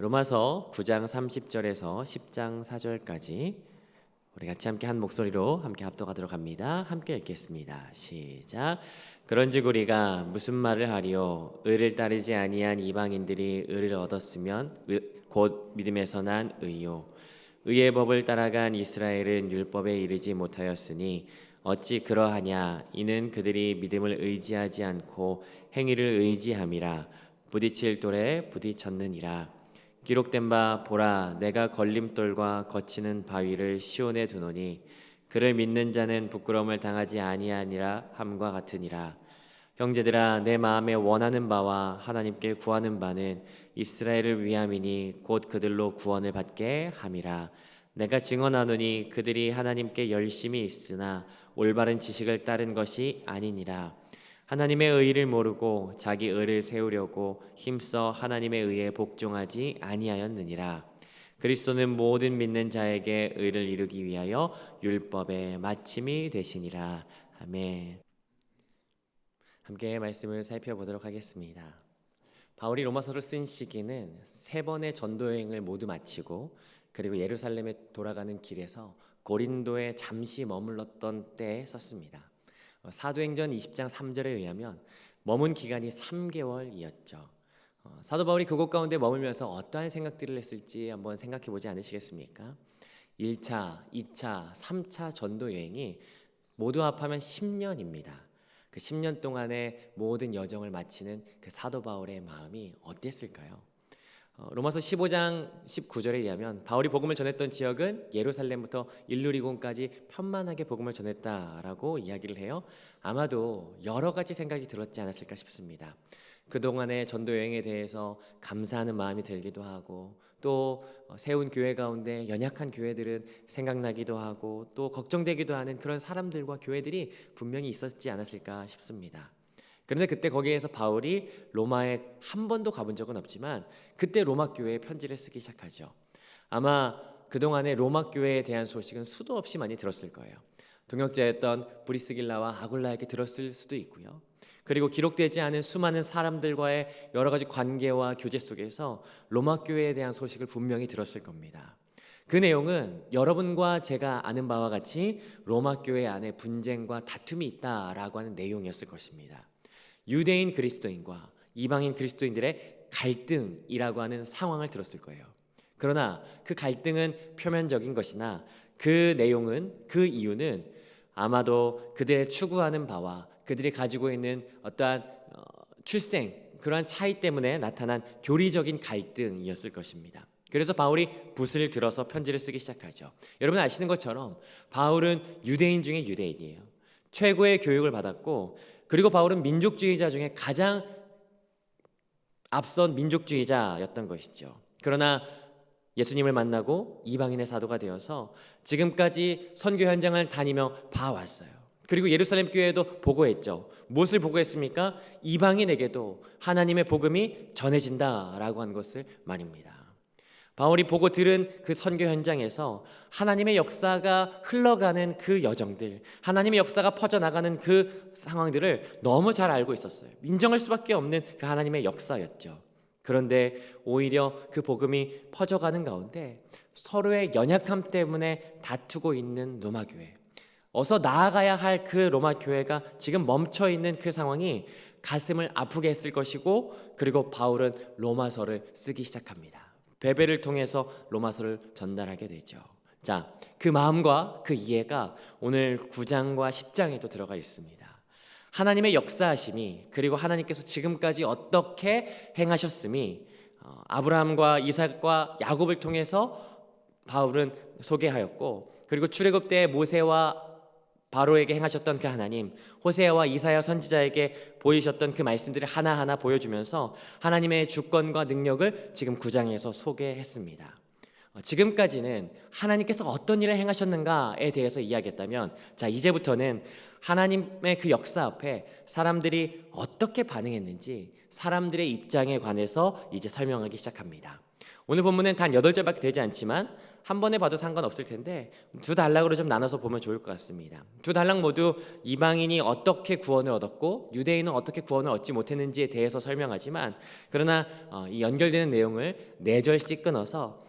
로마서 9장 30절에서 10장 4절까지 우리 같이 함께 한 목소리로 함께 합독하도록 합니다. 함께 읽겠습니다. 시작. 그런즉 우리가 무슨 말을 하리요 의를 따르지 아니한 이방인들이 의를 얻었으면 의- 곧 믿음에서 난 의요 의의 법을 따라간 이스라엘은 율법에 이르지 못하였으니 어찌 그러하냐 이는 그들이 믿음을 의지하지 않고 행위를 의지함이라 부딪힐 돌에 부딪혔느니라 기록된 바 보라 내가 걸림돌과 거치는 바위를 시온에 두노니 그를 믿는 자는 부끄러움을 당하지 아니하니라 함과 같으니라. 형제들아 내 마음에 원하는 바와 하나님께 구하는 바는 이스라엘을 위함이니 곧 그들로 구원을 받게 함이라. 내가 증언하노니 그들이 하나님께 열심히 있으나 올바른 지식을 따른 것이 아니니라 하나님의 의를 모르고 자기 의를 세우려고 힘써 하나님의 의에 복종하지 아니하였느니라 그리스도는 모든 믿는 자에게 의를 이루기 위하여 율법의 마침이 되시니라 아멘. 함께 말씀을 살펴보도록 하겠습니다. 바울이 로마서를 쓴 시기는 세 번의 전도 여행을 모두 마치고 그리고 예루살렘에 돌아가는 길에서 고린도에 잠시 머물렀던 때에 썼습니다. 어, 사도행전 20장 3절에 의하면 머문 기간이 3개월이었죠. 어, 사도 바울이 그곳 가운데 머물면서 어떠한 생각들을 했을지 한번 생각해 보지 않으시겠습니까? 1차, 2차, 3차 전도 여행이 모두 합하면 10년입니다. 그 10년 동안의 모든 여정을 마치는 그 사도 바울의 마음이 어땠을까요? 어, 로마서 15장 19절에 의하면 바울이 복음을 전했던 지역은 예루살렘부터 일루리곤까지 편만하게 복음을 전했다라고 이야기를 해요. 아마도 여러 가지 생각이 들었지 않았을까 싶습니다. 그동안의 전도 여행에 대해서 감사하는 마음이 들기도 하고 또 어, 세운 교회 가운데 연약한 교회들은 생각나기도 하고 또 걱정되기도 하는 그런 사람들과 교회들이 분명히 있었지 않았을까 싶습니다. 그런데 그때 거기에서 바울이 로마에 한 번도 가본 적은 없지만 그때 로마 교회에 편지를 쓰기 시작하죠. 아마 그동안의 로마 교회에 대한 소식은 수도 없이 많이 들었을 거예요. 동역자였던 브리스길라와 아굴라에게 들었을 수도 있고요. 그리고 기록되지 않은 수많은 사람들과의 여러 가지 관계와 교제 속에서 로마 교회에 대한 소식을 분명히 들었을 겁니다. 그 내용은 여러분과 제가 아는 바와 같이 로마 교회 안에 분쟁과 다툼이 있다라고 하는 내용이었을 것입니다. 유대인 그리스도인과 이방인 그리스도인들의 갈등이라고 하는 상황을 들었을 거예요. 그러나 그 갈등은 표면적인 것이나 그 내용은 그 이유는 아마도 그들의 추구하는 바와 그들이 가지고 있는 어떠한 어, 출생 그러한 차이 때문에 나타난 교리적인 갈등이었을 것입니다. 그래서 바울이 붓을 들어서 편지를 쓰기 시작하죠. 여러분 아시는 것처럼 바울은 유대인 중에 유대인이에요. 최고의 교육을 받았고 그리고 바울은 민족주의자 중에 가장 앞선 민족주의자였던 것이죠. 그러나 예수님을 만나고 이방인의 사도가 되어서 지금까지 선교 현장을 다니며 봐왔어요. 그리고 예루살렘 교회에도 보고했죠. 무엇을 보고했습니까? 이방인에게도 하나님의 복음이 전해진다라고 한 것을 말입니다. 바울이 보고 들은 그 선교 현장에서 하나님의 역사가 흘러가는 그 여정들, 하나님의 역사가 퍼져나가는 그 상황들을 너무 잘 알고 있었어요. 인정할 수밖에 없는 그 하나님의 역사였죠. 그런데 오히려 그 복음이 퍼져가는 가운데 서로의 연약함 때문에 다투고 있는 로마 교회. 어서 나아가야 할 그 로마 교회가 지금 멈춰 있는 그 상황이 가슴을 아프게 했을 것이고 그리고 바울은 로마서를 쓰기 시작합니다. 베베를 통해서 로마서를 전달하게 되죠. 자, 그 마음과 그 이해가 오늘 9장과 10장에도 들어가 있습니다. 하나님의 역사하심이 그리고 하나님께서 지금까지 어떻게 행하셨음이 어, 아브라함과 이삭과 야곱을 통해서 바울은 소개하였고 그리고 출애굽 때 모세와 바로에게 행하셨던 그 하나님, 호세아와 이사야 선지자에게 보이셨던 그 말씀들을 하나하나 보여주면서 하나님의 주권과 능력을 지금 구장에서 소개했습니다. 어, 지금까지는 하나님께서 어떤 일을 행하셨는가에 대해서 이야기했다면 자 이제부터는 하나님의 그 역사 앞에 사람들이 어떻게 반응했는지 사람들의 입장에 관해서 이제 설명하기 시작합니다. 오늘 본문은 단 8절밖에 되지 않지만 한 번에 봐도 상관없을 텐데 두 단락으로 좀 나눠서 보면 좋을 것 같습니다. 두 단락 모두 이방인이 어떻게 구원을 얻었고 유대인은 어떻게 구원을 얻지 못했는지에 대해서 설명하지만 그러나 어, 이 연결되는 내용을 네 절씩 끊어서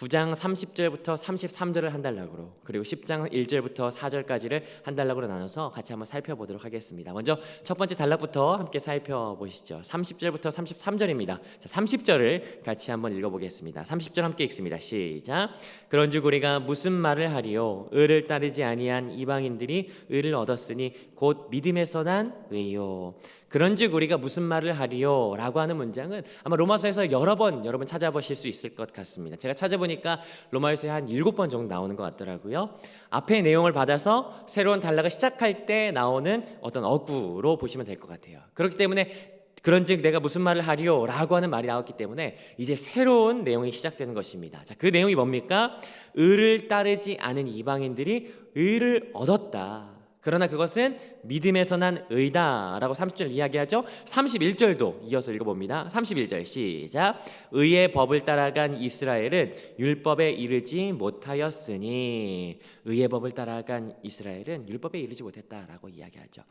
9장 30절부터 33절을 한 단락으로 그리고 10장 1절부터 4절까지를 한 단락으로 나눠서 같이 한번 살펴보도록 하겠습니다. 먼저 첫 번째 단락부터 함께 살펴보시죠. 30절부터 33절입니다. 자, 30절을 같이 한번 읽어보겠습니다. 30절 함께 읽습니다. 시작. 그런즉 우리가 무슨 말을 하리요? 의를 따르지 아니한 이방인들이 의를 얻었으니 곧 믿음에서 난 의요. 그런즉 우리가 무슨 말을 하리요라고 하는 문장은 아마 로마서에서 여러 번 여러분 찾아보실 수 있을 것 같습니다. 제가 찾아보니까 로마서에 한 일곱 번 정도 나오는 것 같더라고요. 앞에 내용을 받아서 새로운 단락을 시작할 때 나오는 어떤 어구로 보시면 될 것 같아요. 그렇기 때문에 그런즉 내가 무슨 말을 하리요라고 하는 말이 나왔기 때문에 이제 새로운 내용이 시작되는 것입니다. 자, 그 내용이 뭡니까? 의를 따르지 않은 이방인들이 의를 얻었다. 그러나 그것은 믿음에서 난 의다라고 30절 이야기하죠. 31절도 이어서 읽어봅니다. 31절 시작. 의의 법을 따라간 이스라엘은 율법에 이르지 못하였으니 의의 법을 따라간 이스라엘은 율법에 이르지 못했다라고 이야기하죠.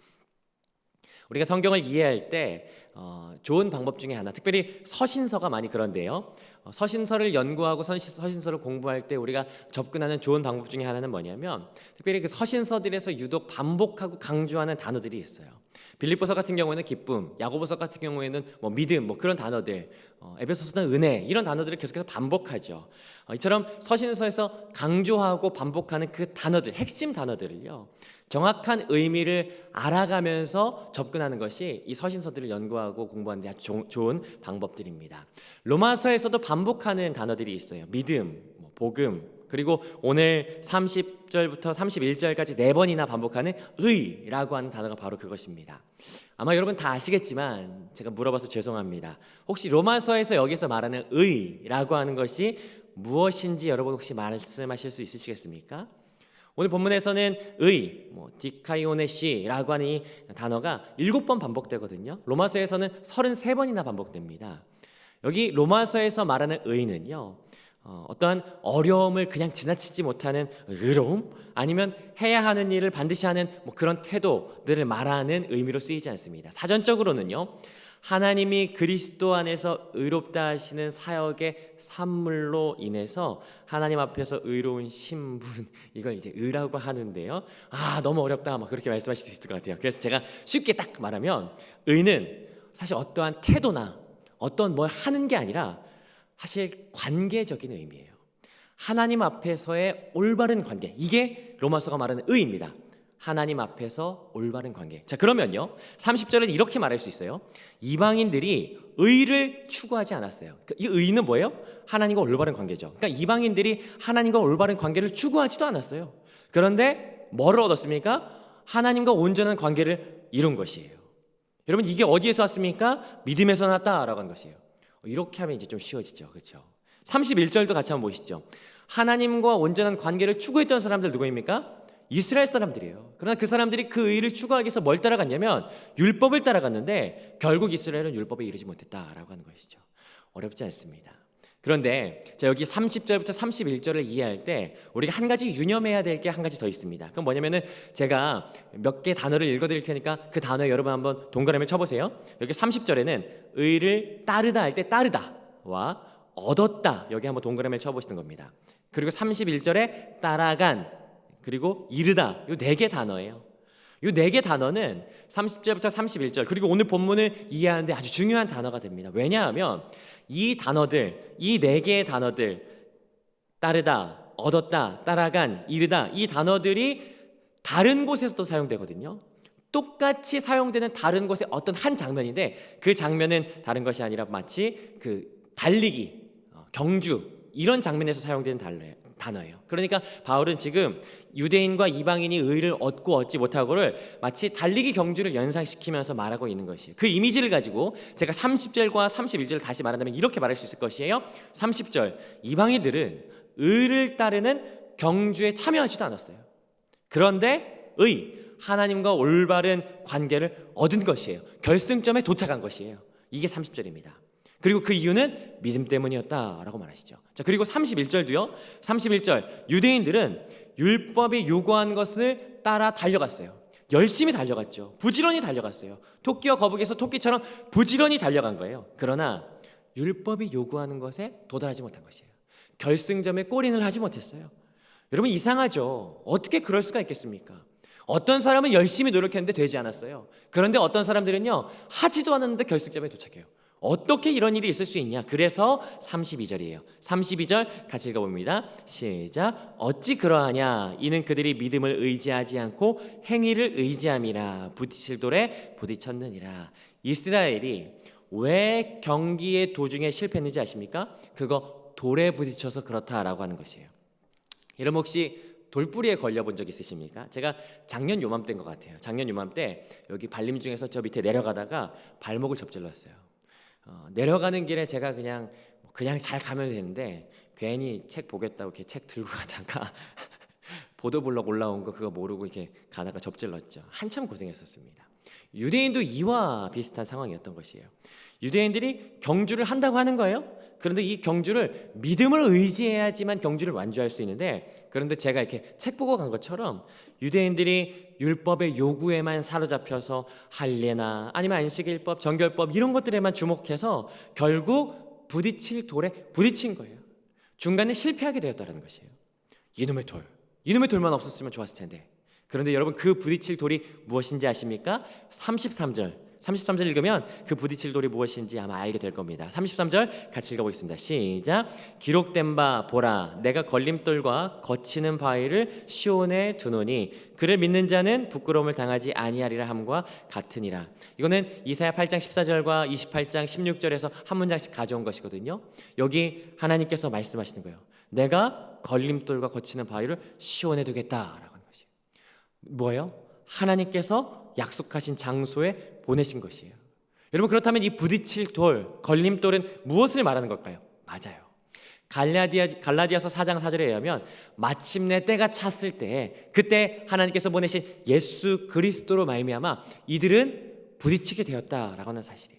우리가 성경을 이해할 때 어, 좋은 방법 중에 하나, 특별히 서신서가 많이 그런데요. 어, 서신서를 연구하고 서신, 서신서를 공부할 때 우리가 접근하는 좋은 방법 중에 하나는 뭐냐면, 특별히 그 서신서들에서 유독 반복하고 강조하는 단어들이 있어요. 빌립보서 같은 경우에는 기쁨, 야고보서 같은 경우에는 뭐 믿음, 뭐 그런 단어들, 어, 에베소서는 은혜 이런 단어들을 계속해서 반복하죠. 어, 이처럼 서신서에서 강조하고 반복하는 그 단어들, 핵심 단어들을요. 정확한 의미를 알아가면서 접근하는 것이 이 서신서들을 연구하고 공부하는 데 아주 좋은 방법들입니다. 로마서에서도 반복하는 단어들이 있어요. 믿음, 뭐 복음, 그리고 오늘 30절부터 31절까지 네 번이나 반복하는 의라고 하는 단어가 바로 그것입니다. 아마 여러분 다 아시겠지만 제가 물어봐서 죄송합니다. 혹시 로마서에서 여기서 말하는 의라고 하는 것이 무엇인지 여러분 혹시 말씀하실 수 있으시겠습니까? 오늘 본문에서는 의, 뭐 디카이오네시라고 하는 이 단어가 일곱 번 반복되거든요. 로마서에서는 33번이나 반복됩니다. 여기 로마서에서 말하는 의는요. 어, 어떠한 어려움을 그냥 지나치지 못하는 의로움 아니면 해야 하는 일을 반드시 하는 뭐 그런 태도들을 말하는 의미로 쓰이지 않습니다. 사전적으로는요. 하나님이 그리스도 안에서 의롭다 하시는 사역의 산물로 인해서 하나님 앞에서 의로운 신분 이걸 이제 의라고 하는데요. 아 너무 어렵다 막 그렇게 말씀하실 수 있을 것 같아요. 그래서 제가 쉽게 딱 말하면 의는 사실 어떠한 태도나 어떤 뭘 하는 게 아니라 사실 관계적인 의미예요. 하나님 앞에서의 올바른 관계 이게 로마서가 말하는 의입니다. 하나님 앞에서 올바른 관계. 자, 그러면요. 30절은 이렇게 말할 수 있어요. 이방인들이 의를 추구하지 않았어요. 그러니까 이 의는 뭐예요? 하나님과 올바른 관계죠. 그러니까 이방인들이 하나님과 올바른 관계를 추구하지도 않았어요. 그런데 뭐를 얻었습니까? 하나님과 온전한 관계를 이룬 것이에요. 여러분 이게 어디에서 왔습니까? 믿음에서 났다라고 한 것이에요. 이렇게 하면 이제 좀 쉬워지죠. 그렇죠? 31절도 같이 한번 보시죠. 하나님과 온전한 관계를 추구했던 사람들 누구입니까? 이스라엘 사람들이에요. 그러나 그 사람들이 그 의를 추구하기 위해서 뭘 따라갔냐면 율법을 따라갔는데 결국 이스라엘은 율법에 이르지 못했다라고 하는 것이죠. 어렵지 않습니다. 그런데 자 여기 30절부터 31절을 이해할 때 우리가 한 가지 유념해야 될 게 한 가지 더 있습니다. 그럼 뭐냐면은 제가 몇 개 단어를 읽어 드릴 테니까 그 단어에 여러분 한번 동그라미 쳐 보세요. 여기 30절에는 의를 따르다 할 때 따르다와 얻었다 여기 한번 동그라미 쳐 보시는 겁니다. 그리고 31절에 따라간 그리고 이르다 이 네 개 단어예요. 이 네 개 단어는 30절부터 31절 그리고 오늘 본문을 이해하는데 아주 중요한 단어가 됩니다. 왜냐하면 이 단어들 이 네 개의 단어들 따르다, 얻었다, 따라간, 이르다 이 단어들이 다른 곳에서도 사용되거든요. 똑같이 사용되는 다른 곳의 어떤 한 장면인데 그 장면은 다른 것이 아니라 마치 그 달리기, 어, 경주 이런 장면에서 사용되는 단어예요. 그러니까 바울은 지금 유대인과 이방인이 의를 얻고 얻지 못하고를 마치 달리기 경주를 연상시키면서 말하고 있는 것이에요. 그 이미지를 가지고 제가 30절과 31절을 다시 말한다면 이렇게 말할 수 있을 것이에요. 30절 이방인들은 의를 따르는 경주에 참여하지도 않았어요. 그런데 의 하나님과 올바른 관계를 얻은 것이에요. 결승점에 도착한 것이에요. 이게 30절입니다. 그리고 그 이유는 믿음 때문이었다라고 말하시죠. 자, 그리고 31절도요. 31절 유대인들은 율법이 요구한 것을 따라 달려갔어요. 열심히 달려갔죠. 부지런히 달려갔어요. 토끼와 거북이에서 토끼처럼 부지런히 달려간 거예요. 그러나 율법이 요구하는 것에 도달하지 못한 것이에요. 결승점에 골인을 하지 못했어요. 여러분 이상하죠. 어떻게 그럴 수가 있겠습니까? 어떤 사람은 열심히 노력했는데 되지 않았어요. 그런데 어떤 사람들은요 하지도 않았는데 결승점에 도착해요. 어떻게 이런 일이 있을 수 있냐? 그래서 32절이에요. 32절 같이 읽어봅니다. 시작. 어찌 그러하냐? 이는 그들이 믿음을 의지하지 않고 행위를 의지함이라 부딪힐 돌에 부딪혔느니라. 이스라엘이 왜 경기의 도중에 실패했는지 아십니까? 그거 돌에 부딪혀서 그렇다라고 하는 것이에요. 여러분 혹시 돌뿌리에 걸려본 적 있으십니까? 제가 작년 요맘때인 것 같아요. 작년 요맘때 여기 발림 중에서 저 밑에 내려가다가 발목을 접질렀어요. 어, 내려가는 길에 제가 그냥 그냥 잘 가면 되는데 괜히 책 보겠다고 이렇게 책 들고 가다가 보도블럭 올라온 거 그거 모르고 이렇게 가다가 접질렀죠. 한참 고생했었습니다. 유대인도 이와 비슷한 상황이었던 것이에요. 유대인들이 경주를 한다고 하는 거예요. 그런데 이 경주를 믿음을 의지해야지만 경주를 완주할 수 있는데 그런데 제가 이렇게 책 보고 간 것처럼 유대인들이 율법의 요구에만 사로잡혀서 할례나 아니면 안식일법, 정결법 이런 것들에만 주목해서 결국 부딪힐 돌에 부딪힌 거예요. 중간에 실패하게 되었다는 것이에요. 이놈의 돌, 이놈의 돌만 없었으면 좋았을 텐데. 그런데 여러분 그 부딪힐 돌이 무엇인지 아십니까? 33절 33절 읽으면 그 부딪힐 돌이 무엇인지 아마 알게 될 겁니다. 33절 같이 읽어보겠습니다. 시작. 기록된 바 보라, 내가 걸림돌과 거치는 바위를 시온에 두노니 그를 믿는 자는 부끄러움을 당하지 아니하리라 함과 같으니라. 이거는 이사야 8장 14절과 28장 16절에서 한 문장씩 가져온 것이거든요. 여기 하나님께서 말씀하시는 거예요. 내가 걸림돌과 거치는 바위를 시온에 두겠다라고 하는 것이에요. 뭐예요? 하나님께서 약속하신 장소에 보내신 것이에요. 여러분 그렇다면 이 부딪힐 돌, 걸림돌은 무엇을 말하는 걸까요? 맞아요. 갈라디아 갈라디아서 4장 4절에 의하면 마침내 때가 찼을 때 그때 하나님께서 보내신 예수 그리스도로 말미암아 이들은 부딪히게 되었다라고 하는 사실이에요.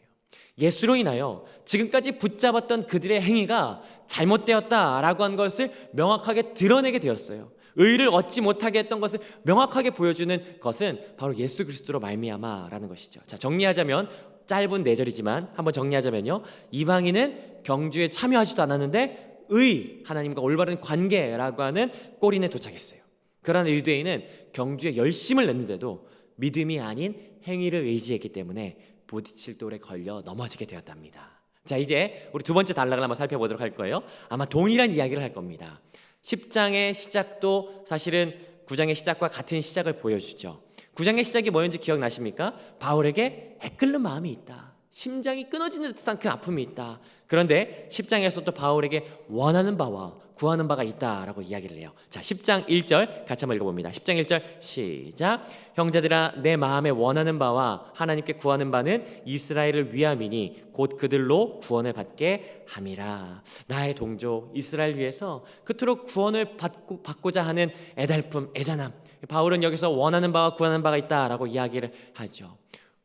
예수로 인하여 지금까지 붙잡았던 그들의 행위가 잘못되었다라고 한 것을 명확하게 드러내게 되었어요. 의를 얻지 못하게 했던 것을 명확하게 보여주는 것은 바로 예수 그리스도로 말미암아라는 것이죠. 자 정리하자면 짧은 네 절이지만 한번 정리하자면요. 이방인은 경주에 참여하지도 않았는데 의 하나님과 올바른 관계라고 하는 꼬리에 도착했어요. 그러나 유대인은 경주에 열심을 냈는데도 믿음이 아닌 행위를 의지했기 때문에 부딪힐 돌에 걸려 넘어지게 되었답니다. 자 이제 우리 두 번째 단락을 한번 살펴보도록 할 거예요. 아마 동일한 이야기를 할 겁니다. 10장의 시작도 사실은 9장의 시작과 같은 시작을 보여주죠. 9장의 시작이 뭐였는지 기억나십니까? 바울에게 애끓는 마음이 있다. 심장이 끊어지는 듯한 그 아픔이 있다. 그런데 10장에서 또 바울에게 원하는 바와 구하는 바가 있다라고 이야기를 해요. 자, 10장 1절 같이 한번 읽어봅니다. 10장 1절 시작. 형제들아 내 마음에 원하는 바와 하나님께 구하는 바는 이스라엘을 위함이니 곧 그들로 구원을 받게 함이라. 나의 동족 이스라엘 위해서 그토록 구원을 받고, 받고자 하는 애달픔, 애잔함. 바울은 여기서 원하는 바와 구하는 바가 있다라고 이야기를 하죠.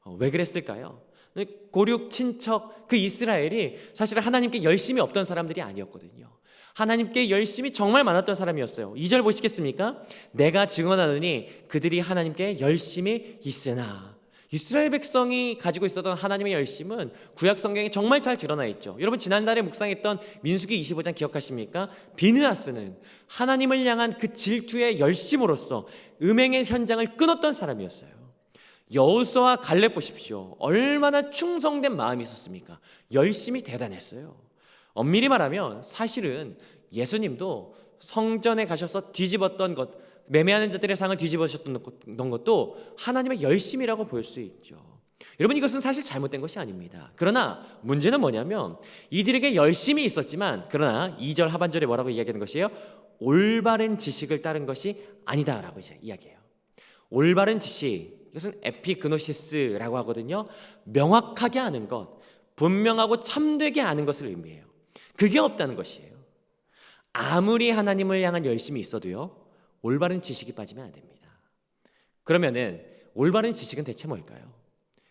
어, 왜 그랬을까요? 고륙 친척 그 이스라엘이 사실 하나님께 열심히 없던 사람들이 아니었거든요. 하나님께 열심히 정말 많았던 사람이었어요. 2절 보시겠습니까? 내가 증언하노니 그들이 하나님께 열심히 있으나 이스라엘 백성이 가지고 있었던 하나님의 열심은 구약 성경에 정말 잘 드러나 있죠. 여러분 지난달에 묵상했던 민수기 25장 기억하십니까? 비느하스는 하나님을 향한 그 질투의 열심으로써 음행의 현장을 끊었던 사람이었어요. 여호수와 갈렙 보십시오. 얼마나 충성된 마음이 있었습니까? 열심히 대단했어요. 엄밀히 말하면 사실은 예수님도 성전에 가셔서 뒤집었던 것, 매매하는 자들의 상을 뒤집으셨던 것도 하나님의 열심이라고 볼 수 있죠. 여러분 이것은 사실 잘못된 것이 아닙니다. 그러나 문제는 뭐냐면 이들에게 열심이 있었지만 그러나 2절 하반절에 뭐라고 이야기하는 것이에요? 올바른 지식을 따른 것이 아니다라고 이제 이야기해요. 올바른 지식 이것은 에피그노시스라고 하거든요. 명확하게 아는 것, 분명하고 참되게 아는 것을 의미해요. 그게 없다는 것이에요. 아무리 하나님을 향한 열심이 있어도요. 올바른 지식이 빠지면 안 됩니다. 그러면은 올바른 지식은 대체 뭘까요?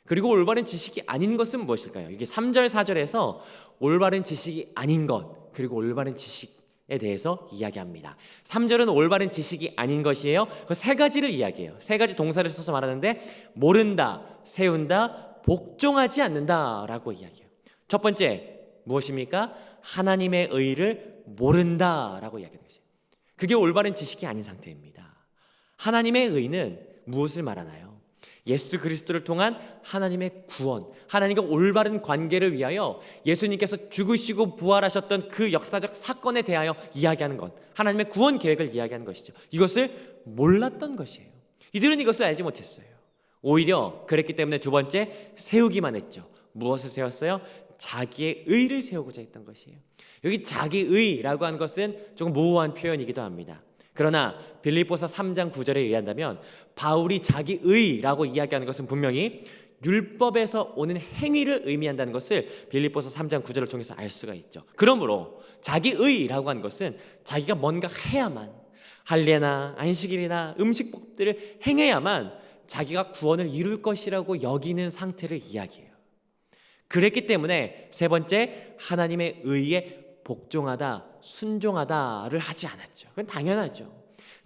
그리고 올바른 지식이 아닌 것은 무엇일까요? 이게 3절 4절에서 올바른 지식이 아닌 것 그리고 올바른 지식 에 대해서 이야기합니다. 3절은 올바른 지식이 아닌 것이에요. 그 세 가지를 이야기해요. 세 가지 동사를 써서 말하는데 모른다, 세운다, 복종하지 않는다라고 이야기해요. 첫 번째 무엇입니까? 하나님의 의를 모른다라고 이야기하는 것이에요. 그게 올바른 지식이 아닌 상태입니다. 하나님의 의는 무엇을 말하나요? 예수 그리스도를 통한 하나님의 구원, 하나님과 올바른 관계를 위하여 예수님께서 죽으시고 부활하셨던 그 역사적 사건에 대하여 이야기하는 것, 하나님의 구원 계획을 이야기하는 것이죠. 이것을 몰랐던 것이에요. 이들은 이것을 알지 못했어요. 오히려 그랬기 때문에 두 번째 세우기만 했죠. 무엇을 세웠어요? 자기의 의를 세우고자 했던 것이에요. 여기 자기의라고 하는 것은 조금 모호한 표현이기도 합니다. 그러나 빌립보서 3장 9절에 의한다면 바울이 자기의라고 이야기하는 것은 분명히 율법에서 오는 행위를 의미한다는 것을 빌립보서 3장 9절을 통해서 알 수가 있죠. 그러므로 자기의라고 하는 것은 자기가 뭔가 해야만 할례나 안식일이나 음식법들을 행해야만 자기가 구원을 이룰 것이라고 여기는 상태를 이야기해요. 그랬기 때문에 세 번째 하나님의 의에 복종하다, 순종하다를 하지 않았죠. 그건 당연하죠.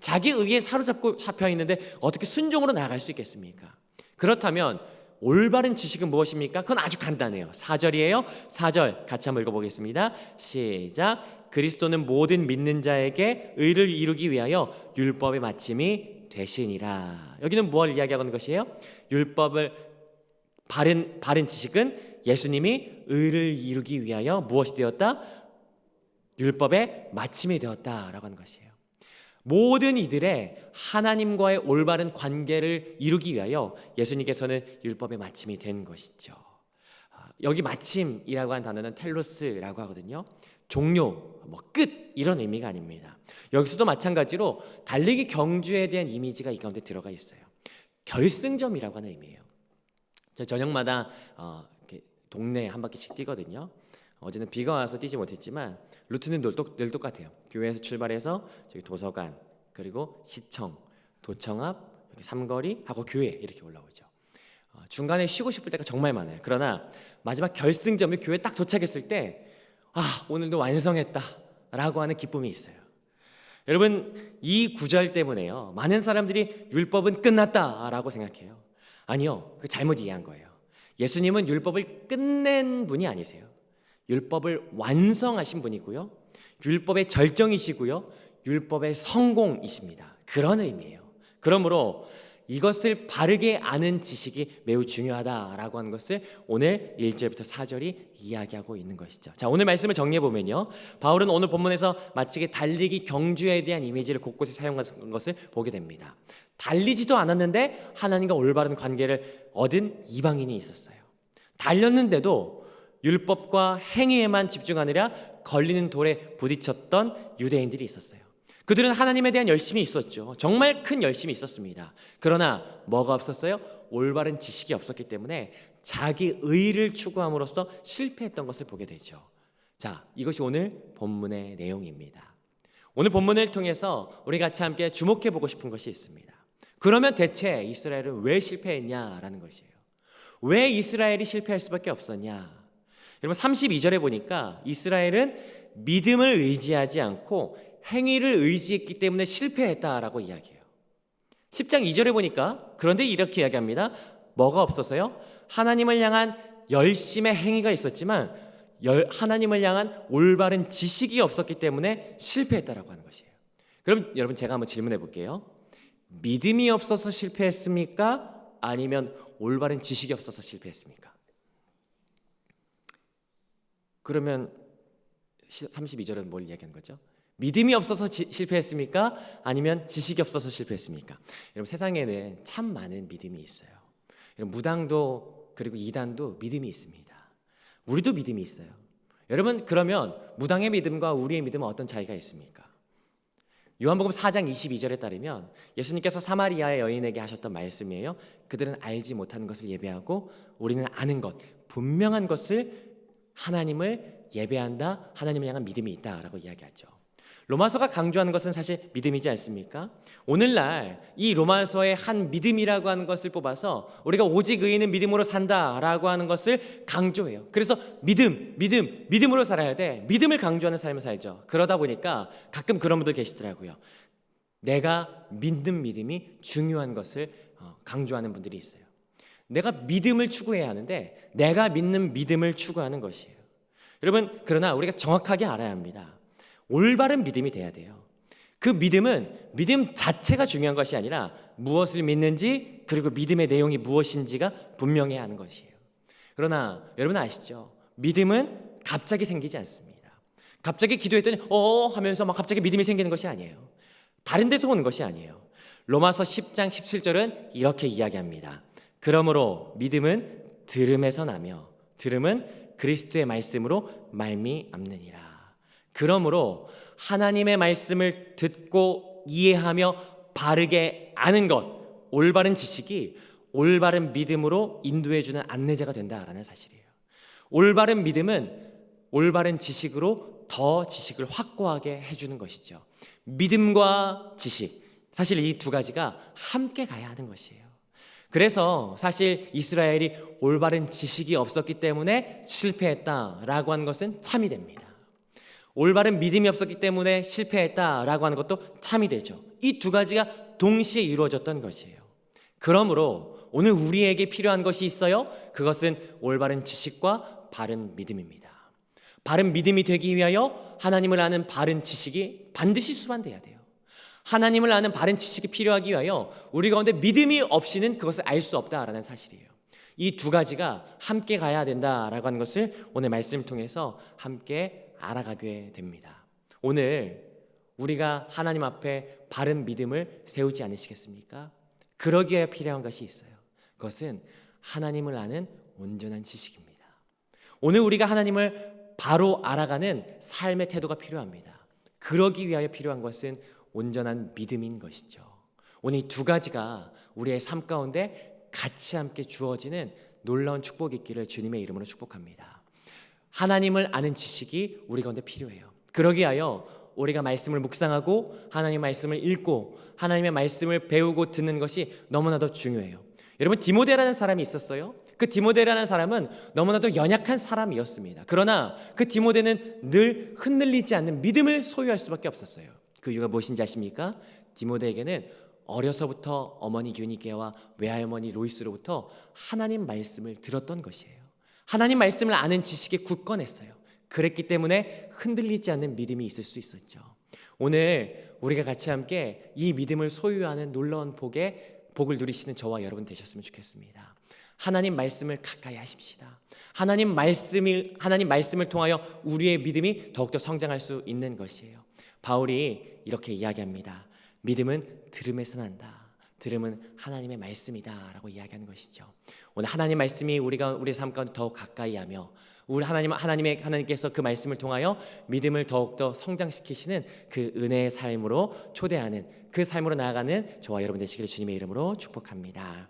자기 의에 사로잡고 잡혀 있는데 어떻게 순종으로 나아갈 수 있겠습니까? 그렇다면 올바른 지식은 무엇입니까? 그건 아주 간단해요. 4절이에요. 4절 같이 한번 읽어보겠습니다. 시작. 그리스도는 모든 믿는 자에게 의를 이루기 위하여 율법의 마침이 되시니라. 여기는 뭘 이야기하고 있는 것이에요? 율법을 바른 바른 지식은 예수님이 의를 이루기 위하여 무엇이 되었다? 율법의 마침이 되었다라고 하는 것이에요. 모든 이들의 하나님과의 올바른 관계를 이루기 위하여 예수님께서는 율법의 마침이 된 것이죠. 아, 여기 마침이라고 한 단어는 텔로스라고 하거든요. 종료, 뭐 끝 이런 의미가 아닙니다. 여기서도 마찬가지로 달리기 경주에 대한 이미지가 이 가운데 들어가 있어요. 결승점이라고 하는 의미예요. 저 저녁마다 어, 동네 한 바퀴씩 뛰거든요. 어제는 비가 와서 뛰지 못했지만 루트는 늘, 똑, 늘 똑같아요. 교회에서 출발해서 저기 도서관 그리고 시청, 도청 앞, 여기 삼거리 하고 교회 이렇게 올라오죠. 어, 중간에 쉬고 싶을 때가 정말 많아요. 그러나 마지막 결승점이 교회 딱 도착했을 때 아, 오늘도 완성했다라고 하는 기쁨이 있어요. 여러분 이 구절 때문에요. 많은 사람들이 율법은 끝났다라고 생각해요. 아니요. 그 잘못 이해한 거예요. 예수님은 율법을 끝낸 분이 아니세요. 율법을 완성하신 분이고요. 율법의 절정이시고요. 율법의 성공이십니다. 그런 의미예요. 그러므로 이것을 바르게 아는 지식이 매우 중요하다라고 하는 것을 오늘 1절부터 4절이 이야기하고 있는 것이죠. 자, 오늘 말씀을 정리해 보면요. 바울은 오늘 본문에서 마치 달리기 경주에 대한 이미지를 곳곳에 사용한 것을 보게 됩니다. 달리지도 않았는데 하나님과 올바른 관계를 얻은 이방인이 있었어요. 달렸는데도 율법과 행위에만 집중하느라 걸리는 돌에 부딪혔던 유대인들이 있었어요. 그들은 하나님에 대한 열심이 있었죠. 정말 큰 열심이 있었습니다. 그러나 뭐가 없었어요? 올바른 지식이 없었기 때문에 자기 의를 추구함으로써 실패했던 것을 보게 되죠. 자, 이것이 오늘 본문의 내용입니다. 오늘 본문을 통해서 우리 같이 함께 주목해 보고 싶은 것이 있습니다. 그러면 대체 이스라엘은 왜 실패했냐라는 것이에요. 왜 이스라엘이 실패할 수밖에 없었냐? 여러분 32절에 보니까 이스라엘은 믿음을 의지하지 않고 행위를 의지했기 때문에 실패했다라고 이야기해요. 10장 2절에 보니까 그런데 이렇게 이야기합니다. 뭐가 없었어요? 하나님을 향한 열심의 행위가 있었지만 하나님을 향한 올바른 지식이 없었기 때문에 실패했다라고 하는 것이에요. 그럼 여러분 제가 한번 질문해 볼게요. 믿음이 없어서 실패했습니까? 아니면 올바른 지식이 없어서 실패했습니까? 그러면 32절은 뭘 이야기한 거죠? 믿음이 없어서 지, 실패했습니까? 아니면 지식이 없어서 실패했습니까? 여러분 세상에는 참 많은 믿음이 있어요. 여러분 무당도 그리고 이단도 믿음이 있습니다. 우리도 믿음이 있어요. 여러분 그러면 무당의 믿음과 우리의 믿음은 어떤 차이가 있습니까? 요한복음 4장 22절에 따르면 예수님께서 사마리아의 여인에게 하셨던 말씀이에요. 그들은 알지 못하는 것을 예배하고 우리는 아는 것, 분명한 것을 하나님을 예배한다, 하나님을 향한 믿음이 있다라고 이야기하죠. 로마서가 강조하는 것은 사실 믿음이지 않습니까? 오늘날 이 로마서의 한 믿음이라고 하는 것을 뽑아서 우리가 오직 의인은 믿음으로 산다라고 하는 것을 강조해요. 그래서 믿음, 믿음, 믿음으로 살아야 돼. 믿음을 강조하는 삶을 살죠. 그러다 보니까 가끔 그런 분들 계시더라고요. 내가 믿는 믿음이 중요한 것을 어, 강조하는 분들이 있어요. 내가 믿음을 추구해야 하는데 내가 믿는 믿음을 추구하는 것이에요. 여러분, 그러나 우리가 정확하게 알아야 합니다. 올바른 믿음이 돼야 돼요. 그 믿음은 믿음 자체가 중요한 것이 아니라 무엇을 믿는지 그리고 믿음의 내용이 무엇인지가 분명해야 하는 것이에요. 그러나 여러분 아시죠? 믿음은 갑자기 생기지 않습니다. 갑자기 기도했더니 어 하면서 막 갑자기 믿음이 생기는 것이 아니에요. 다른 데서 오는 것이 아니에요. 로마서 10장 17절은 이렇게 이야기합니다. 그러므로 믿음은 들음에서 나며 들음은 그리스도의 말씀으로 말미암느니라. 그러므로 하나님의 말씀을 듣고 이해하며 바르게 아는 것, 올바른 지식이 올바른 믿음으로 인도해 주는 안내자가 된다라는 사실이에요. 올바른 믿음은 올바른 지식으로 더 지식을 확고하게 해 주는 것이죠. 믿음과 지식, 사실 이 두 가지가 함께 가야 하는 것이에요. 그래서 사실 이스라엘이 올바른 지식이 없었기 때문에 실패했다라고 하는 것은 참이 됩니다. 올바른 믿음이 없었기 때문에 실패했다라고 하는 것도 참이 되죠. 이 두 가지가 동시에 이루어졌던 것이에요. 그러므로 오늘 우리에게 필요한 것이 있어요. 그것은 올바른 지식과 바른 믿음입니다. 바른 믿음이 되기 위하여 하나님을 아는 바른 지식이 반드시 수반돼야 돼요. 하나님을 아는 바른 지식이 필요하기 위하여 우리 가운데 믿음이 없이는 그것을 알 수 없다라는 사실이에요. 이 두 가지가 함께 가야 된다라고 하는 것을 오늘 말씀을 통해서 함께 알아가게 됩니다. 오늘 우리가 하나님 앞에 바른 믿음을 세우지 않으시겠습니까? 그러기에 필요한 것이 있어요. 그것은 하나님을 아는 온전한 지식입니다. 오늘 우리가 하나님을 바로 알아가는 삶의 태도가 필요합니다. 그러기 위하여 필요한 것은 온전한 믿음인 것이죠. 오늘 이 두 가지가 우리의 삶 가운데 같이 함께 주어지는 놀라운 축복이 있기를 주님의 이름으로 축복합니다. 하나님을 아는 지식이 우리 가운데 필요해요. 그러기 위하여 우리가 말씀을 묵상하고 하나님의 말씀을 읽고 하나님의 말씀을 배우고 듣는 것이 너무나도 중요해요. 여러분 디모데라는 사람이 있었어요. 그 디모데라는 사람은 너무나도 연약한 사람이었습니다. 그러나 그 디모데는 늘 흔들리지 않는 믿음을 소유할 수밖에 없었어요. 그 이유가 무엇인지 아십니까? 디모데에게는 어려서부터 어머니 유니게와 외할머니 로이스로부터 하나님 말씀을 들었던 것이에요. 하나님 말씀을 아는 지식에 굳건했어요. 그랬기 때문에 흔들리지 않는 믿음이 있을 수 있었죠. 오늘 우리가 같이 함께 이 믿음을 소유하는 놀라운 복에 복을 누리시는 저와 여러분 되셨으면 좋겠습니다. 하나님 말씀을 가까이 하십시다. 하나님 말씀을 하나님 말씀을 통하여 우리의 믿음이 더욱더 성장할 수 있는 것이에요. 바울이 이렇게 이야기합니다. 믿음은 들음에서 난다. 들음은 하나님의 말씀이다라고 이야기하는 것이죠. 오늘 하나님 말씀이 우리가 우리 삶 가운데 더욱 가까이하며 우리 하나님 하나님의 하나님께서 그 말씀을 통하여 믿음을 더욱 더 성장시키시는 그 은혜의 삶으로 초대하는 그 삶으로 나아가는 저와 여러분 되시기를 주님의 이름으로 축복합니다.